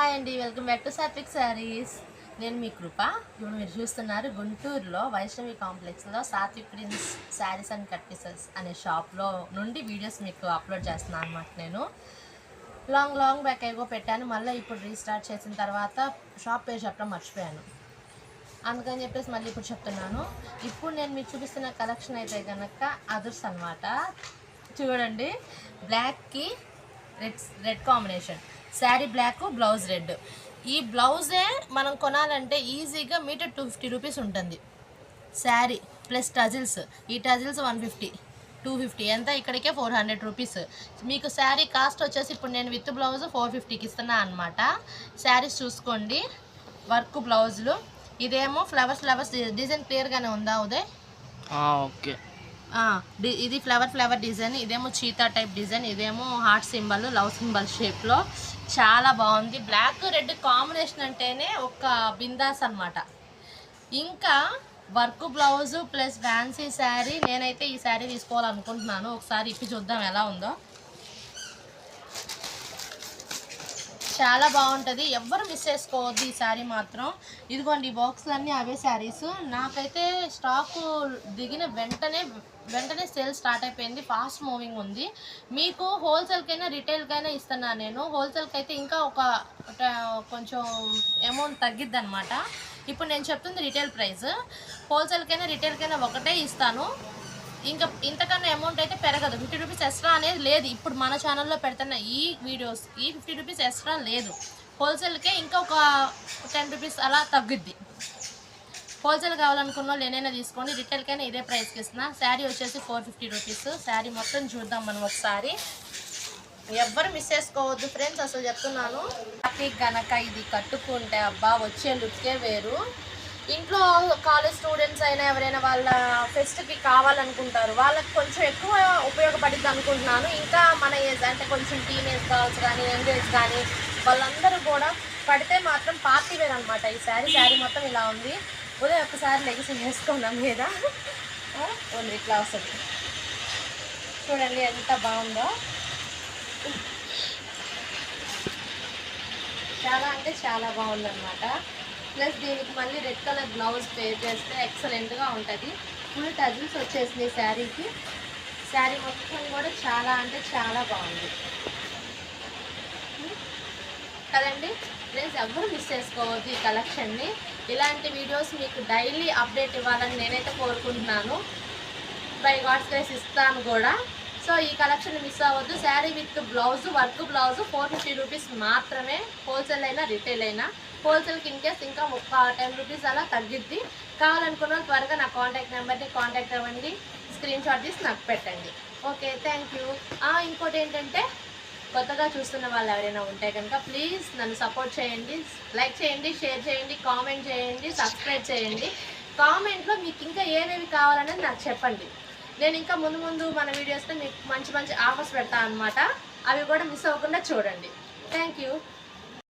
Hi అండి welcome back to Satvik sarees నేను మీ కృప. ఇప్పుడు మీరు చూస్తున్నారు గుంటూరులో వైష్ణవి కాంప్లెక్స్లో సాత్విక్ ప్రిన్స్ శారీస్ అండ్ కట్టిసెస్ అనే షాప్లో నుండి వీడియోస్ మీకు అప్లోడ్ చేస్తున్నాను అనమాట నేను. లాంగ్ లాంగ్ బ్యాక్ ఏవో పెట్టాను. మళ్ళీ ఇప్పుడు రీస్టార్ట్ చేసిన తర్వాత షాప్ పేరు చెప్పడం మర్చిపోయాను. అందుకని చెప్పేసి మళ్ళీ ఇప్పుడు చెప్తున్నాను. ఇప్పుడు నేను మీకు చూపిస్తున్న కలెక్షన్ అయితే కనుక అదర్స్ అనమాట చూడండి బ్లాక్కి red red combination. Sari black blouse red. ఈ బ్లౌజే మనం కొనాలంటే ఈజీగా మీటర్ టూ ఫిఫ్టీ రూపీస్ ఉంటుంది. Sari plus tassels. ఈ tassels one fifty two fifty. ఎంత? ఇక్కడికే ఫోర్ హండ్రెడ్ రూపీస్. మీకు శారీ కాస్ట్ వచ్చేసి ఇప్పుడు నేను విత్ బ్లౌజ్ ఫోర్ ఫిఫ్టీకి ఇస్తున్నా అనమాట శారీస్ చూసుకోండి. వర్క్ బ్లౌజులు. ఇదేమో ఫ్లవర్స్ ఫ్లవర్స్. డిజైన్ క్లియర్గానే ఉందా ఉదయ్? ఓకే. ఇది ఫ్లవర్ ఫ్లవర్ డిజైన్ ఇదేమో చీతా టైప్ డిజైన్ ఇదేమో హార్ట్ సింబల్ లవ్ సింబల్ షేప్లో చాలా బాగుంది. బ్లాక్ రెడ్ కాంబినేషన్ అంటేనే ఒక బిందాస్ అన్నమాట. ఇంకా work blouse plus fancy sari నేనైతే ఈ శారీ తీసుకోవాలనుకుంటున్నాను. ఒకసారి ఇప్పి చూద్దాం ఎలా ఉందో. చాలా బాగుంటుంది. ఎవ్వరు మిస్ చేసుకోవద్దు ఈ శారీ మాత్రం. ఇదిగోండి ఈ బాక్స్లన్నీ అవే శారీస్ నాకైతే స్టాక్ దిగిన వెంటనే వెంటనే సేల్ స్టార్ట్ అయిపోయింది. ఫాస్ట్ మూవింగ్ ఉంది. మీకు హోల్సేల్కైనా రిటైల్కైనా ఇస్తున్నాను నేను. హోల్సేల్కి అయితే ఇంకా ఒక ఒక కొంచెం అమౌంట్ తగ్గిద్ది అనమాట ఇప్పుడు నేను చెప్తుంది రిటైల్ ప్రైస్ హోల్సేల్కైనా రిటైల్కైనా ఒకటే ఇస్తాను. ఇంకా ఇంతకన్నా అమౌంట్ అయితే పెరగదు. ఫిఫ్టీ రూపీస్ ఎక్స్ట్రా అనేది లేదు. ఇప్పుడు మన ఛానల్లో పెడుతున్న ఈ వీడియోస్కి ఫిఫ్టీ రూపీస్ ఎక్స్ట్రా లేదు. హోల్సేల్కే ఇంకా ఒక టెన్ రూపీస్ అలా తగ్గుద్ది. హోల్సేల్ కావాలనుకున్న వాళ్ళు ఏదైనా తీసుకోండి. రిటైల్కైనా ఇదే ప్రైస్కి ఇస్తున్నా. శారీ వచ్చేసి ఫోర్ ఫిఫ్టీ రూపీస్ శారీ మొత్తం చూద్దాం మనం ఒకసారి. ఎవ్వరు మిస్ చేసుకోవద్దు ఫ్రెండ్స్ అసలు చెప్తున్నాను. హ్యాపీ గనక ఇది కట్టుకుంటే అబ్బా వచ్చే లుక్కే వేరు. ఇంట్లో కాలేజ్ స్టూడెంట్స్ అయినా ఎవరైనా వాళ్ళ ఫెస్ట్కి కావాలనుకుంటారు. వాళ్ళకి కొంచెం ఎక్కువ ఉపయోగపడింది అనుకుంటున్నాను. ఇంకా మన ఏజ్ అంటే కొంచెం టీనేజ్ గర్ల్స్ కానీ యంగ్ ఏజ్ కానీ వాళ్ళందరూ కూడా పడితే మాత్రం పార్టీ వేర్ అనమాట ఈ శారీ శారీ మొత్తం ఇలా ఉంది. ఉదయం ఒకసారి లెగిసి వేసుకున్నాం మీద? ఉంది ఇట్లా వస్తుంది చూడండి ఎంత బాగుందో. చాలా అంటే చాలా బాగుందన్నమాట. ప్లస్ దీనికి మళ్ళీ రెడ్ కలర్ బ్లౌజ్ పేర్ చేస్తే ఎక్సలెంట్గా ఉంటుంది. ఫుల్ టజిల్స్ వచ్చేసింది శారీకి. శారీ మొత్తం కూడా చాలా అంటే చాలా బాగుంది. కదండి? ప్లీజ్ ఎవరు మిస్ చేసుకోవద్దు ఈ కలెక్షన్ని ఇలాంటి వీడియోస్ మీకు డైలీ అప్డేట్ ఇవ్వాలని నేనైతే కోరుకుంటున్నాను. బై గాడ్స్ ప్లేస్ ఇస్తాను కూడా. సో ఈ కలెక్షన్ మిస్ అవ్వద్దు. Sari with blouse work blouse four fifty rupees మాత్రమే హోల్సేల్ అయినా రిటైల్ అయినా. హోల్సేల్కి ఇన్ కేస్ ఇంకా ఒక టెన్ రూపీస్ అలా తగ్గిద్ది. కావాలనుకున్న త్వరగా నా కాంటాక్ట్ నెంబర్ని కాంటాక్ట్ అవ్వండి. స్క్రీన్ షాట్ తీసి నాకు పెట్టండి. ఓకే థ్యాంక్ యూ ఇంకోటి ఏంటంటే కొత్తగా చూస్తున్న వాళ్ళు ఎవరైనా ఉంటే కనుక ప్లీజ్ నన్ను సపోర్ట్ చేయండి. లైక్ చేయండి షేర్ చేయండి కామెంట్ చేయండి సబ్స్క్రైబ్ చేయండి. కామెంట్లో మీకు ఇంకా ఏమేమి కావాలనేది నాకు చెప్పండి. నేను ఇంకా ముందు ముందు మన వీడియోస్లో మీకు మంచి మంచి ఆఫర్స్ పెడతాను అనమాట అవి కూడా మిస్ అవ్వకుండా చూడండి. Thank you